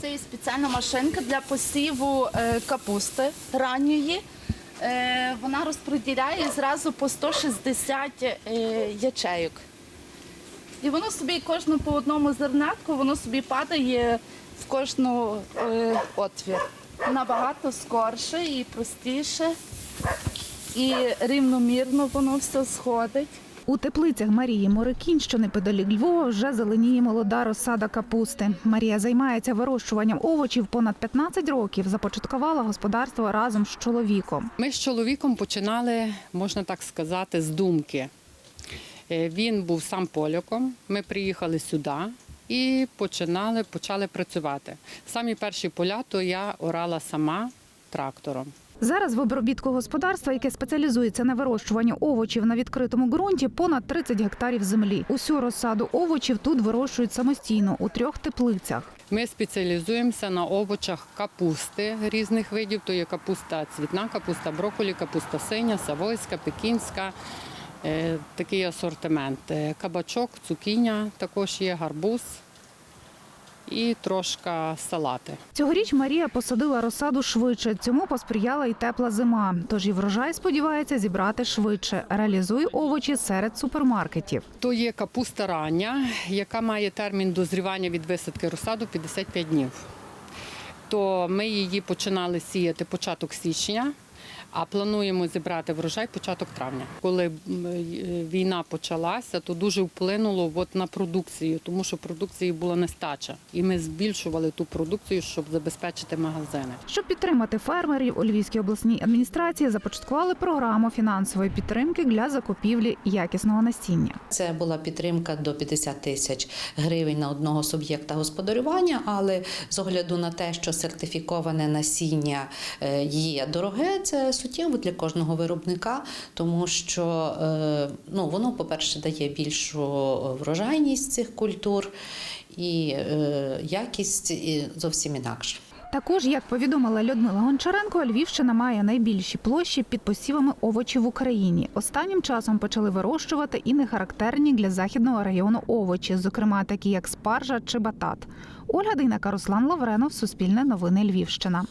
Це є спеціальна машинка для посіву е, капусти ранньої. Е, Вона розподіляє зразу по 160 е, ячейок. І воно собі кожну по одному зернятку, воно собі падає в кожну отвір. Набагато скорше і простіше, і рівномірно воно все сходить. У теплицях Марії Морикінь, що неподалік Львова, вже зеленіє молода розсада капусти. Марія займається вирощуванням овочів понад 15 років. Започаткувала господарство разом з чоловіком. Ми з чоловіком починали, можна так сказати, з думки. Е, Він був сам поляком. Ми приїхали сюди і починали, почали працювати. Самі перші поля то я орала сама трактором. Зараз в обробітку господарства, яке спеціалізується на вирощуванні овочів на відкритому ґрунті, понад 30 гектарів землі. Усю розсаду овочів тут вирощують самостійно у трьох теплицях. Ми спеціалізуємося на овочах капусти різних видів. То є капуста цвітна, капуста брокколі, капуста синя, савойська, пекінська. Е, Такий асортимент. Е, Кабачок, цукіня також є, гарбуз і трошка салати. Цьогоріч Марія посадила розсаду швидше. Цьому посприяла й тепла зима. Тож і врожай сподівається зібрати швидше. Реалізує овочі серед супермаркетів. То є капуста рання, яка має термін дозрівання від висадки розсаду 55 днів. То ми її починали сіяти початок січня, а плануємо зібрати врожай початок травня. Коли е, війна почалася, то дуже вплинуло от на продукцію, тому що продукції була нестача. І ми збільшували ту продукцію, щоб забезпечити магазини. Щоб підтримати фермерів, у Львівській обласній адміністрації започаткували програму фінансової підтримки для закупівлі якісного насіння. Це була підтримка до 50 тисяч гривень на одного суб'єкта господарювання, але з огляду на те, що сертифіковане насіння е, є дороге, це суттєво для кожного виробника, тому що е, ну, воно, по-перше, дає більшу врожайність цих культур і е, якість зовсім інакша. Також, як повідомила Людмила Гончаренко, Львівщина має найбільші площі під посівами овочів в Україні. Останнім часом почали вирощувати і нехарактерні для західного району овочі, зокрема такі як спаржа чи батат. Ольга Дейнека, Руслан Лавренов, Суспільне новини Львівщина.